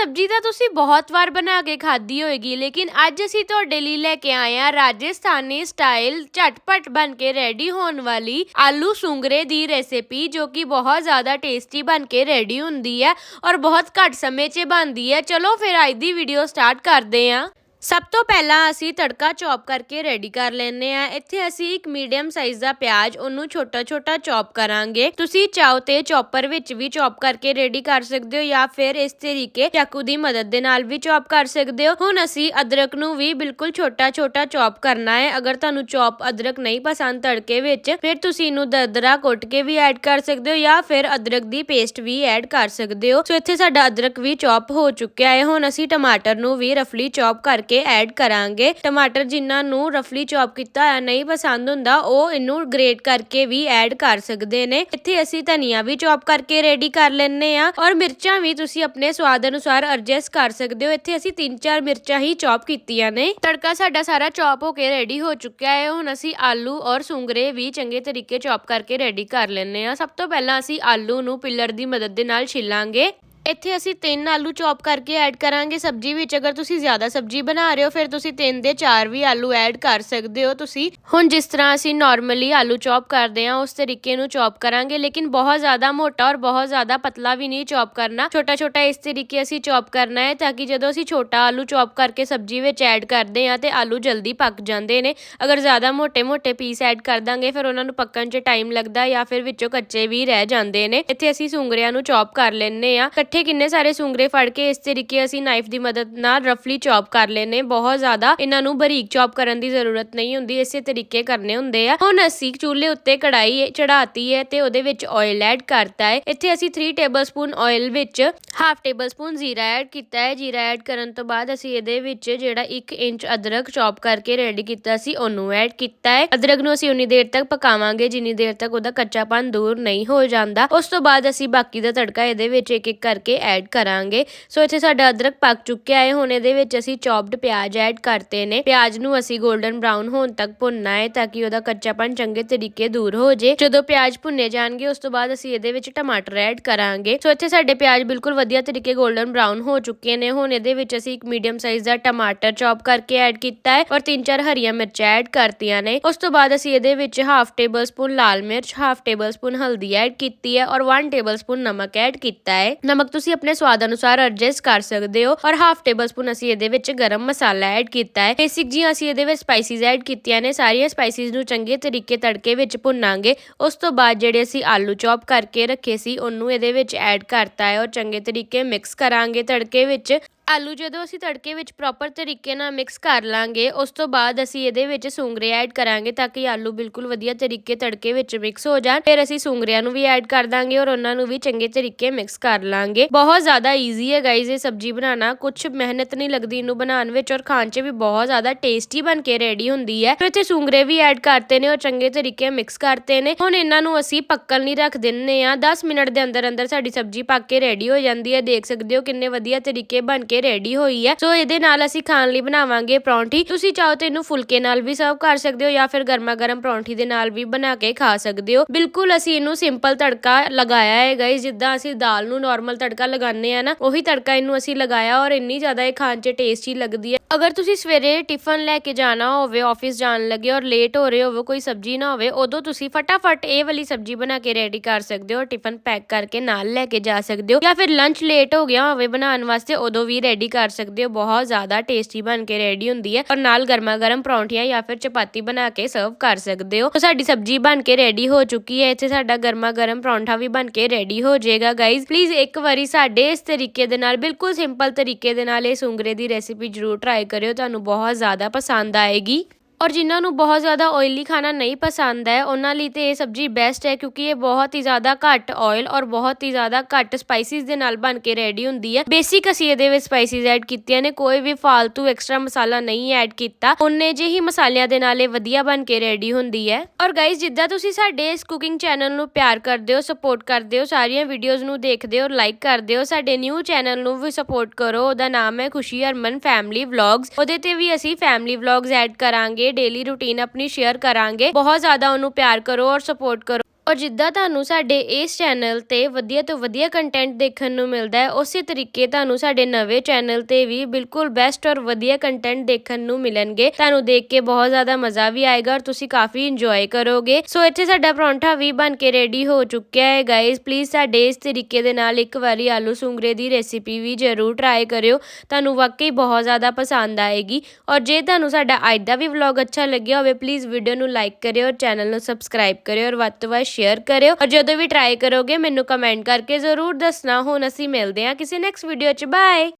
ਸਬਜ਼ੀ ਤਾਂ ਤੁਸੀਂ ਬਹੁਤ ਵਾਰ ਬਣਾ ਕੇ ਖਾਧੀ ਹੋਏਗੀ ਲੇਕਿਨ ਅੱਜ ਅਸੀਂ ਤੁਹਾਡੇ ਲਈ ਲੈ ਕੇ ਆਏ ਹਾਂ ਰਾਜਸਥਾਨੀ ਸਟਾਈਲ ਝਟਪਟ ਬਣ ਕੇ ਰੈਡੀ ਹੋਣ ਵਾਲੀ ਆਲੂ ਸੁੰਗਰੇ ਦੀ ਰੈਸਿਪੀ ਜੋ ਕਿ ਬਹੁਤ ਜ਼ਿਆਦਾ ਟੇਸਟੀ ਬਣ ਕੇ ਰੈਡੀ ਹੁੰਦੀ ਹੈ ਔਰ ਬਹੁਤ ਘੱਟ ਸਮੇਂ 'ਚ ਬਣਦੀ ਹੈ ਚਲੋ ਫਿਰ ਅੱਜ ਦੀ ਵੀਡੀਓ ਸਟਾਰਟ ਕਰਦੇ ਹਾਂ ਸਭ ਤੋਂ ਪਹਿਲਾਂ ਅਸੀਂ ਤੜਕਾ ਚੌਪ ਕਰਕੇ ਰੈਡੀ ਕਰ ਲੈਨੇ ਆ ਇੱਥੇ ਅਸੀਂ ਇੱਕ ਮੀਡੀਅਮ ਸਾਈਜ਼ ਦਾ ਪਿਆਜ਼, ਉਹਨੂੰ ਛੋਟਾ ਛੋਟਾ ਚੌਪ ਕਰਾਂਗੇ। ਤੁਸੀਂ ਚਾਹੋ ਤੇ ਚੌਪਰ ਵਿੱਚ ਵੀ ਚੌਪ ਕਰਕੇ ਰੈਡੀ ਕਰ ਸਕਦੇ ਹੋ ਜਾਂ ਫਿਰ ਇਸ ਤਰੀਕੇ ਚਾਕੂ ਦੀ ਮਦਦ ਦੇ ਨਾਲ ਵੀ ਚੌਪ ਕਰ ਸਕਦੇ ਹੋ। ਹੁਣ ਅਸੀਂ ਅਦਰਕ ਨੂੰ ਵੀ ਬਿਲਕੁਲ ਛੋਟਾ ਛੋਟਾ ਚੌਪ ਕਰਨਾ ਹੈ। ਅਗਰ ਤੁਹਾਨੂੰ ਚੌਪ ਅਦਰਕ ਨਹੀਂ ਪਸੰਦ ਤੜਕੇ ਵਿੱਚ, ਫਿਰ ਤੁਸੀਂ ਇਹਨੂੰ ਦਰਦਰਾ ਕੁੱਟ ਕੇ ਵੀ ਐਡ ਕਰ ਸਕਦੇ ਹੋ ਜਾਂ ਫਿਰ ਅਦਰਕ ਦੀ ਪੇਸਟ ਵੀ ਐਡ ਕਰ ਸਕਦੇ ਹੋ। ਸੋ ਇੱਥੇ ਸਾਡਾ ਅਦਰਕ ਵੀ ਚੌਪ ਹੋ ਚੁੱਕਿਆ ਹੈ। ਹੁਣ ਅਸੀਂ ਟਮਾਟਰ ਨੂੰ ਵੀ ਰਫਲੀ ਚੌਪ ਕਰਕੇ ਐਡ ਕਰਾਂਗੇ। ਟਮਾਟਰ ਜਿਨ੍ਹਾਂ ਨੂੰ ਰਫਲੀ ਚੌਪ ਕੀਤਾ ਹੋਇਆ ਨਹੀਂ ਪਸੰਦ ਹੁੰਦਾ, ਉਹ ਇਹਨੂੰ ਗ੍ਰੇਟ ਕਰਕੇ ਵੀ ਐਡ ਕਰ ਸਕਦੇ ਨੇ। ਇੱਥੇ ਅਸੀਂ ਧਨੀਆ ਵੀ ਚੌਪ ਕਰਕੇ ਰੈਡੀ ਕਰ ਲੈਣੇ ਆ ਔਰ ਮਿਰਚਾਂ ਵੀ ਤੁਸੀਂ ਆਪਣੇ ਸਵਾਦ ਅਨੁਸਾਰ ਐਡਜਸਟ ਕਰ ਸਕਦੇ ਹੋ। ਇੱਥੇ ਅਸੀਂ 3-4 ਮਿਰਚਾਂ ਹੀ ਚੌਪ ਕੀਤੀਆਂ ਨੇ। ਤੜਕਾ ਸਾਡਾ ਸਾਰਾ ਚੌਪ ਹੋ ਕੇ ਰੈਡੀ ਹੋ ਚੁੱਕਿਆ ਹੈ। ਹੁਣ ਅਸੀਂ ਆਲੂ ਔਰ ਸੁੰਗਰੇ ਵੀ ਚੰਗੇ ਤਰੀਕੇ ਚੌਪ ਕਰਕੇ ਰੈਡੀ ਕਰ ਲੈਣੇ ਆ ਸਭ ਤੋਂ ਪਹਿਲਾਂ ਅਸੀਂ ਆਲੂ ਨੂੰ ਪਿਲਰ ਦੀ ਮਦਦ ਦੇ ਨਾਲ ਛਿੱਲਾਂਗੇ। ਇੱਥੇ ਅਸੀਂ ਤਿੰਨ ਆਲੂ ਚੌਪ ਕਰਕੇ ਐਡ ਕਰਾਂਗੇ। ਸਬਜੀ ਵਿੱਚ ਅਗਰ ਤੁਸੀਂ ਜ਼ਿਆਦਾ ਸਬਜੀ ਬਣਾ ਰਹੇ ਹੋ, ਫਿਰ ਤੁਸੀਂ ਤਿੰਨ ਦੇ ਚਾਰ ਵੀ ਆਲੂ ਐਡ ਕਰ ਸਕਦੇ ਹੋ ਤੁਸੀਂ। ਹੁਣ ਜਿਸ ਤਰ੍ਹਾਂ ਅਸੀਂ ਨਾਰਮਲੀ ਆਲੂ ਚੌਪ ਕਰਦੇ ਹਾਂ, ਉਸ ਤਰੀਕੇ ਨੂੰ ਚੌਪ ਕਰਾਂਗੇ। ਲੇਕਿਨ ਬਹੁਤ ਜ਼ਿਆਦਾ ਮੋਟਾ ਔਰ ਬਹੁਤ ਜ਼ਿਆਦਾ ਪਤਲਾ ਵੀ ਨਹੀਂ ਚੌਪ ਕਰਨਾ। ਛੋਟਾ ਛੋਟਾ ਇਸ ਤਰੀਕੇ ਅਸੀਂ ਚੌਪ ਕਰਨਾ ਹੈ ਤਾਂ ਕਿ ਜਦੋਂ ਅਸੀਂ ਛੋਟਾ ਆਲੂ ਚੌਪ ਕਰਕੇ ਸਬਜੀ ਵਿੱਚ ਐਡ ਕਰਦੇ ਹਾਂ ਤੇ ਆਲੂ ਜਲਦੀ ਪੱਕ ਜਾਂਦੇ ਨੇ। ਅਗਰ ਜ਼ਿਆਦਾ ਮੋٹے-ਮੋٹے ਪੀਸ ਐਡ ਕਰ ਦਾਂਗੇ, ਫਿਰ ਉਹਨਾਂ ਨੂੰ ਪੱਕਣ 'ਚ ਟਾਈਮ ਲੱਗਦਾ ਜਾਂ ਫਿਰ ਵਿੱਚੋਂ ਕੱਚੇ ਵੀ ਰਹਿ ਜਾਂਦੇ ਨੇ। ਇੱਥੇ ਅਸੀਂ ਸੁੰਗਰਿਆਂ ਨੂੰ ਚੌਪ ਕਰ ਲੈਣੇ ਆ ਇਕੱਠੇ ਕਿੰਨੇ ਸਾਰੇ ਸੁੰਗਰੇ ਫੜ ਕੇ ਇਸ ਤਰੀਕੇ ਅਸੀਂ ਨਾਈਫ ਦੀ ਮਦਦ ਨਾਲ ਰਫਲੀ ਚੌਪ ਕਰ ਲੈਨੇ ਬਹੁਤ ਜ਼ਿਆਦਾ ਇਹਨਾਂ ਨੂੰ ਬਰੀਕ ਚੌਪ ਕਰਨ ਦੀ ਜ਼ਰੂਰਤ ਨਹੀਂ ਹੁੰਦੀ, ਇਸੇ ਤਰੀਕੇ ਕਰਨੇ ਹੁੰਦੇ ਆ। ਹੁਣ ਅਸੀਂ ਚੁੱਲ੍ਹੇ ਉੱਤੇ ਕੜਾਈ ਚੜਾਤੀ ਹੈ ਤੇ ਉਹਦੇ ਵਿੱਚ ਆਇਲ ਐਡ ਕਰਤਾ ਹੈ ਇੱਥੇ ਅਸੀਂ 3 ਟੇਬਲਸਪੂਨ ਆਇਲ ਵਿੱਚ ਹਾਫ ਟੇਬਲਸਪੂਨ ਜ਼ੀਰਾ ਐਡ ਕੀਤਾ ਹੈ ਜ਼ੀਰਾ ਐਡ ਕਰਨ ਤੋਂ ਬਾਅਦ ਅਸੀਂ ਇਹਦੇ ਵਿੱਚ ਜਿਹੜਾ 1 ਇੰਚ ਅਦਰਕ ਚੌਪ ਕਰਕੇ ਰੈਡੀ ਕੀਤਾ ਸੀ, ਉਹਨੂੰ ਐਡ ਕੀਤਾ ਹੈ ਅਦਰਕ ਨੂੰ ਅਸੀਂ ਉਨੀ ਦੇਰ ਤੱਕ ਪਕਾਵਾਂਗੇ, ਜਿੰਨੀ ਦੇਰ ਤੱਕ ਉਹਦਾ ਕੱਚਾਪਨ ਦੂਰ ਨਹੀਂ ਹੋ ਜਾਂਦਾ। ਉਸ ਤੋਂ ਬਾਅਦ ਅਸੀਂ ਬਾਕੀ ਦਾ ਤੜਕਾ ਇਹਦੇ ਵਿੱਚ ਇੱਕ ਇੱਕ ਕਰ ਕਰਕੇ ਐਡ ਕਰਾਂਗੇ। ਸੋ ਇੱਥੇ ਸਾਡਾ ਅਦਰਕ ਪੱਕ ਚੁੱਕਿਆ ਹੈ। ਹੁਣ ਇਹਦੇ ਵਿੱਚ ਅਸੀਂ ਚੌਪਡ ਪਿਆਜ਼ ਐਡ ਕਰਤੇ ਨੇ। ਪਿਆਜ਼ ਨੂੰ ਅਸੀਂ 골ਡਨ ਬ੍ਰਾਊਨ ਹੋਣ ਤੱਕ ਭੁੰਨਣਾ ਹੈ ਤਾਂ ਕਿ ਉਹਦਾ ਕੱਚਾਪਨ ਚੰਗੇ ਤਰੀਕੇ ਦੂਰ ਹੋ ਜੇ। ਜਦੋਂ ਪਿਆਜ਼ ਭੁੰਨੇ ਜਾਣਗੇ, ਉਸ ਤੋਂ ਬਾਅਦ ਅਸੀਂ ਇਹਦੇ ਵਿੱਚ ਟਮਾਟਰ ਐਡ ਕਰਾਂਗੇ। ਸੋ ਇੱਥੇ ਸਾਡੇ ਪਿਆਜ਼ ਬਿਲਕੁਲ ਵਧੀਆ ਤਰੀਕੇ 골ਡਨ ਬ੍ਰਾਊਨ ਹੋ ਚੁੱਕੇ ਨੇ। ਹੁਣ ਇਹਦੇ ਵਿੱਚ ਅਸੀਂ ਇੱਕ ਮੀਡੀਅਮ ਸਾਈਜ਼ ਦਾ ਟਮਾਟਰ ਚੌਪ ਕਰਕੇ ਐਡ ਕੀਤਾ ਹੈ ਔਰ ਤਿੰਨ ਚਾਰ ਹਰੀਆਂ ਮਿਰਚਾਂ ਐਡ ਕਰਤੀਆਂ ਨੇ। ਉਸ ਤੋਂ ਬਾਅਦ ਅਸੀਂ ਇਹਦੇ ਵਿੱਚ ਹਾਫ ਟੇਬਲ ਸਪੂਨ ਲਾਲ ਮਿਰਚ ਹਾਫ ਟੇਬਲ ਸਪੂਨ ਹਲਦੀ ਐਡ ਕੀਤੀ ਹੈ ਔਰ 1 ਟੇਬਲ ਸਪੂਨ ਨਮਕ ਐਡ ਕੀਤਾ ਹੈ। ਨਮਕ ਤੁਸੀਂ ਆਪਣੇ ਸਵਾਦ ਅਨੁਸਾਰ ਐਡਜਸਟ ਕਰ ਸਕਦੇ ਹੋ। ਔਰ ਹਾਫ ਟੇਬਲ ਸਪੂਨ ਅਸੀਂ ਇਹਦੇ ਵਿੱਚ ਗਰਮ ਮਸਾਲਾ ਐਡ ਕੀਤਾ ਹੈ। ਬੇਸਿਕ ਜੀ ਅਸੀਂ ਇਹਦੇ ਵਿੱਚ ਸਪਾਈਸਿਸ ਐਡ ਕੀਤੀਆਂ ਨੇ, ਸਾਰੀਆਂ ਸਪਾਈਸਿਸ ਨੂੰ ਚੰਗੇ ਤਰੀਕੇ ਤੜਕੇ ਵਿੱਚ ਭੁੰਨਾਂਗੇ। ਉਸ ਤੋਂ ਬਾਅਦ ਜਿਹੜੇ ਅਸੀਂ ਆਲੂ ਚੌਪ ਕਰਕੇ ਰੱਖੇ ਸੀ, ਉਹਨੂੰ ਇਹਦੇ ਵਿੱਚ ਐਡ ਕਰਤਾ ਹੈ ਔਰ ਚੰਗੇ ਤਰੀਕੇ ਮਿਕਸ ਕਰਾਂਗੇ ਤੜਕੇ ਵਿੱਚ। ਆਲੂ ਜਦੋਂ ਅਸੀਂ ਤੜਕੇ ਵਿੱਚ ਪ੍ਰੋਪਰ ਤਰੀਕੇ ਨਾਲ ਮਿਕਸ ਕਰ ਲਾਂਗੇ, ਉਸ ਤੋਂ ਬਾਅਦ ਅਸੀਂ ਇਹਦੇ ਵਿੱਚ ਸੁੰਗਰੇ ਐਡ ਕਰਾਂਗੇ ਤਾਂ ਕਿ ਆਲੂ ਬਿਲਕੁਲ ਵਧੀਆ ਤਰੀਕੇ ਤੜਕੇ ਵਿੱਚ ਮਿਕਸ ਹੋ ਜਾਣ। ਫਿਰ ਅਸੀਂ ਸੁੰਗਰਿਆਂ ਨੂੰ ਵੀ ਐਡ ਕਰ ਦਾਂਗੇ ਔਰ ਉਹਨਾਂ ਨੂੰ ਵੀ ਚੰਗੇ ਤਰੀਕੇ ਮਿਕਸ ਕਰ ਲਾਂਗੇ। ਬਹੁਤ ਜ਼ਿਆਦਾ ਈਜ਼ੀ ਹੈ ਗਾਈਜ਼ ਇਹ ਸਬਜ਼ੀ ਬਣਾਉਣਾ। ਕੁਝ ਮਿਹਨਤ ਨਹੀਂ ਲੱਗਦੀ ਇਹਨੂੰ ਬਣਾਉਣ ਵਿੱਚ ਔਰ ਖਾਣ 'ਚ ਵੀ ਬਹੁਤ ਜ਼ਿਆਦਾ ਟੇਸਟੀ ਬਣ ਕੇ ਰੈਡੀ ਹੁੰਦੀ ਹੈ। ਫਿਰ ਇੱਥੇ ਸੁੰਗਰੇ ਵੀ ਐਡ ਕਰਤੇ ਨੇ ਔਰ ਚੰਗੇ ਤਰੀਕੇ ਮਿਕਸ ਕਰਤੇ ਨੇ। ਹੁਣ ਇਹਨਾਂ ਨੂੰ ਅਸੀਂ ਪੱਕਣ ਲਈ ਰੱਖ ਦਿੰਨੇ ਆ 10 ਮਿੰਟ ਦੇ ਅੰਦਰ ਅੰਦਰ ਸਾਡੀ ਸਬਜ਼ੀ ਪੱਕ ਕੇ ਰੈਡੀ ਹੋ ਜਾਂਦੀ ਹੈ। ਦੇਖ ਸਕਦੇ ਹੋ ਕਿੰਨੇ ਵਧੀਆ ਤਰੀਕੇ ਬਣ ਕੇ ਰੈਡੀ ਹੋਈ ਹੈ ਸੋ ਇਹਦੇ ਨਾਲ ਅਸੀਂ ਖਾਣ ਲਈ ਬਣਾਵਾਂਗੇ ਪਰੌਂਠੀ। ਤੁਸੀਂ ਚਾਹੋ ਤੇ ਇਹਨੂੰ ਫੁਲਕੇ ਨਾਲ ਵੀ ਸਰਵ ਕਰ ਸਕਦੇ ਹੋ ਜਾਂ ਫਿਰ ਗਰਮਾ ਗਰਮ ਪਰੌਂਠੀ ਦੇ ਨਾਲ ਵੀ ਬਣਾ ਕੇ ਖਾ ਸਕਦੇ ਹੋ। ਬਿਲਕੁਲ ਅਸੀਂ ਇਹਨੂੰ ਸਿੰਪਲ ਤੜਕਾ ਲਗਾਇਆ ਹੈ ਗਾਇਸ ਜਿੱਦਾਂ ਅਸੀਂ ਦਾਲ ਨੂੰ ਨਾਰਮਲ ਤੜਕਾ ਲਗਾਉਂਦੇ ਆ ਨਾ, ਉਹੀ ਤੜਕਾ ਇਹਨੂੰ ਅਸੀਂ ਲਗਾਇਆ ਔਰ ਇੰਨੀ ਜ਼ਿਆਦਾ ਇਹ ਖਾਣ 'ਚ ਟੇਸਟੀ ਲੱਗਦੀ ਹੈ। ਅਗਰ ਤੁਸੀਂ ਸਵੇਰੇ ਟਿਫਨ ਲੈ ਕੇ ਜਾਣਾ ਹੋਵੇ ਆਫਿਸ ਜਾਣ ਲੱਗੇ ਔਰ ਲੇਟ ਹੋ ਰਹੇ ਹੋਵੇ, ਕੋਈ ਸਬਜ਼ੀ ਨਾ ਹੋਵੇ, ਉਦੋਂ ਤੁਸੀਂ ਫਟਾਫਟ ਇਹ ਵਾਲੀ ਸਬਜ਼ੀ ਬਣਾ ਕੇ ਰੈਡੀ ਕਰ ਸਕਦੇ ਹੋ ਟਿਫਨ ਪੈਕ ਕਰਕੇ ਨਾਲ ਲੈ ਕੇ ਜਾ ਸਕਦੇ ਹੋ। ਜਾਂ ਫਿਰ ਲੰਚ ਲੇਟ ਹੋ ਗਿਆ ਹੋਵੇ ਬਣਾਉਣ ਵਾਸਤੇ, ਉਦੋਂ ਵੀ ਰੈਡੀ ਕਰ ਸਕਦੇ ਹੋ, ਬਹੁਤ ਜ਼ਿਆਦਾ ਟੇਸਟੀ ਬਣ ਕੇ ਰੈਡੀ ਹੁੰਦੀ ਹੈ ਔਰ ਨਾਲ ਗਰਮਾ ਗਰਮ ਪਰੌਂਠੀਆਂ ਜਾਂ ਫਿਰ ਚਪਾਤੀ ਬਣਾ ਕੇ ਸਰਵ ਕਰ ਸਕਦੇ ਹੋ। ਤਾਂ ਸਾਡੀ ਸਬਜ਼ੀ ਬਣ ਕੇ ਰੈਡੀ ਹੋ ਚੁੱਕੀ ਹੈ, ਇੱਥੇ ਸਾਡਾ ਗਰਮਾ ਗਰਮ ਪਰੌਂਠਾ ਵੀ ਬਣ ਕੇ ਰੈਡੀ ਹੋ ਜਾਏਗਾ ਗਾਇਜ਼ ਪਲੀਜ਼ ਇੱਕ ਵਾਰੀ ਸਾਡੇ ਇਸ ਤਰੀਕੇ ਦੇ ਨਾਲ, ਬਿਲਕੁਲ ਸਿੰਪਲ ਤਰੀਕੇ ਦੇ ਨਾਲ ਇਹ ਸੁੰਗਰੇ ਦੀ ਰੈਸਿਪੀ ਜਰੂਰ ਟਰਾਈ ਕਰਿਓ, ਤੁਹਾਨੂੰ ਬਹੁਤ ਜ਼ਿਆਦਾ ਪਸੰਦ ਆਏਗੀ। ਔਰ ਜਿਨ੍ਹਾਂ ਨੂੰ ਬਹੁਤ ਜ਼ਿਆਦਾ ਓਇਲੀ ਖਾਣਾ ਨਹੀਂ ਪਸੰਦ ਹੈ, ਉਹਨਾਂ ਲਈ ਤਾਂ ਇਹ ਸਬਜ਼ੀ ਬੈਸਟ ਹੈ ਕਿਉਂਕਿ ਇਹ ਬਹੁਤ ਹੀ ਜ਼ਿਆਦਾ ਘੱਟ ਓਇਲ ਔਰ ਬਹੁਤ ਹੀ ਜ਼ਿਆਦਾ ਘੱਟ ਸਪਾਈਸਿਸ ਦੇ ਨਾਲ ਬਣ ਕੇ ਰੈਡੀ ਹੁੰਦੀ ਹੈ। ਬੇਸਿਕ ਅਸੀਂ ਇਹਦੇ ਵਿੱਚ ਸਪਾਈਸਿਸ ਐਡ ਕੀਤੀਆਂ ਨੇ, ਕੋਈ ਵੀ ਫालतू ਐਕਸਟਰਾ ਮਸਾਲਾ ਨਹੀਂ ਐਡ ਕੀਤਾ। ਉਹਨੇ ਜਿਹੇ ਹੀ ਮਸਾਲਿਆਂ ਦੇ ਨਾਲ ਇਹ ਵਧੀਆ ਬਣ ਕੇ ਰੈਡੀ ਹੁੰਦੀ ਹੈ। ਔਰ ਗਾਇਜ਼ ਜਿੱਦਾਂ ਤੁਸੀਂ ਸਾਡੇ ਇਸ ਕੁਕਿੰਗ ਚੈਨਲ ਨੂੰ ਪਿਆਰ ਕਰਦੇ ਹੋ ਸਪੋਰਟ ਕਰਦੇ ਹੋ, ਸਾਰੀਆਂ ਵੀਡੀਓਜ਼ ਨੂੰ ਦੇਖਦੇ ਹੋ ਲਾਈਕ ਕਰਦੇ ਹੋ, ਸਾਡੇ ਨਿਊ ਚੈਨਲ ਨੂੰ ਵੀ ਸਪੋਰਟ ਕਰੋ। ਉਹਦਾ ਨਾਮ ਹੈ ਖੁਸ਼ੀ ਹਰਮਨ ਫੈਮਿਲੀ ਵਲੌਗਸ ਉਹਦੇ ਤੇ ਵੀ ਅਸੀਂ ਫੈਮਿਲੀ ਵਲੌਗਸ ਐਡ ਕਰਾਂਗੇ। ਡੇਲੀ ਰੂਟੀਨ ਆਪਣੀ ਸ਼ੇਅਰ ਕਰਾਂਗੇ। ਬਹੁਤ ਜ਼ਿਆਦਾ ਉਹਨੂੰ ਪਿਆਰ ਕਰੋ ਔਰ ਸਪੋਰਟ ਕਰੋ। ਔਰ ਜਿੱਦਾਂ ਤੁਹਾਨੂੰ ਸਾਡੇ ਇਸ ਚੈਨਲ ਤੇ ਵਧੀਆ ਤੋਂ ਵਧੀਆ ਕੰਟੈਂਟ ਦੇਖਣ ਨੂੰ ਮਿਲਦਾ ਹੈ, ਉਸੇ ਤਰੀਕੇ ਤੁਹਾਨੂੰ ਸਾਡੇ ਨਵੇਂ ਚੈਨਲ ਤੇ ਵੀ ਬਿਲਕੁਲ ਬੈਸਟ ਔਰ ਵਧੀਆ ਕੰਟੈਂਟ ਦੇਖਣ ਨੂੰ ਮਿਲਣਗੇ। ਤੁਹਾਨੂੰ ਦੇਖ ਕੇ ਬਹੁਤ ਜ਼ਿਆਦਾ ਮਜ਼ਾ ਵੀ ਆਏਗਾ ਔਰ ਤੁਸੀਂ ਕਾਫੀ ਇੰਜੋਏ ਕਰੋਗੇ। ਸੋ ਇੱਥੇ ਸਾਡਾ ਪਰੌਂਠਾ ਵੀ ਬਣ ਕੇ ਰੈਡੀ ਹੋ ਚੁੱਕਿਆ ਹੈ ਗਾਇਸ ਪਲੀਜ਼ ਸਾਡੇ ਇਸ ਤਰੀਕੇ ਦੇ ਨਾਲ ਇੱਕ ਵਾਰੀ ਆਲੂ ਸੁੰਗਰੇ ਦੀ ਰੈਸਿਪੀ ਵੀ ਜ਼ਰੂਰ ਟਰਾਈ ਕਰਿਓ। ਤੁਹਾਨੂੰ ਵਾਕਈ ਬਹੁਤ ਜ਼ਿਆਦਾ ਪਸੰਦ ਆਏਗੀ। ਔਰ ਜੇ ਤੁਹਾਨੂੰ ਸਾਡਾ ਅੱਜ ਦਾ ਵੀ ਵਲੌਗ ਅੱਛਾ ਲੱਗਿਆ ਹੋਵੇ ਪਲੀਜ਼ ਵੀਡੀਓ ਨੂੰ ਲਾਈਕ ਕਰਿਓ ਔਰ ਚੈਨਲ ਨੂੰ ਸਬਸਕ੍ਰਾਈਬ ਕਰਿਓ ਔਰ ਵੱਧ ਤੋਂ ਵੱਧ ਸ਼ੇਅਰ ਕਰਿਓ ਔਰ ਜਦੋਂ ਵੀ ਟਰਾਈ ਕਰੋਗੇ ਮੈਨੂੰ ਕਮੈਂਟ ਕਰਕੇ ਜ਼ਰੂਰ ਦੱਸਣਾ। ਹੁਣ ਅਸੀਂ ਮਿਲਦੇ ਹਾਂ ਕਿਸੇ ਨੈਕਸਟ ਵੀਡੀਓ 'ਚ। ਬਾਏ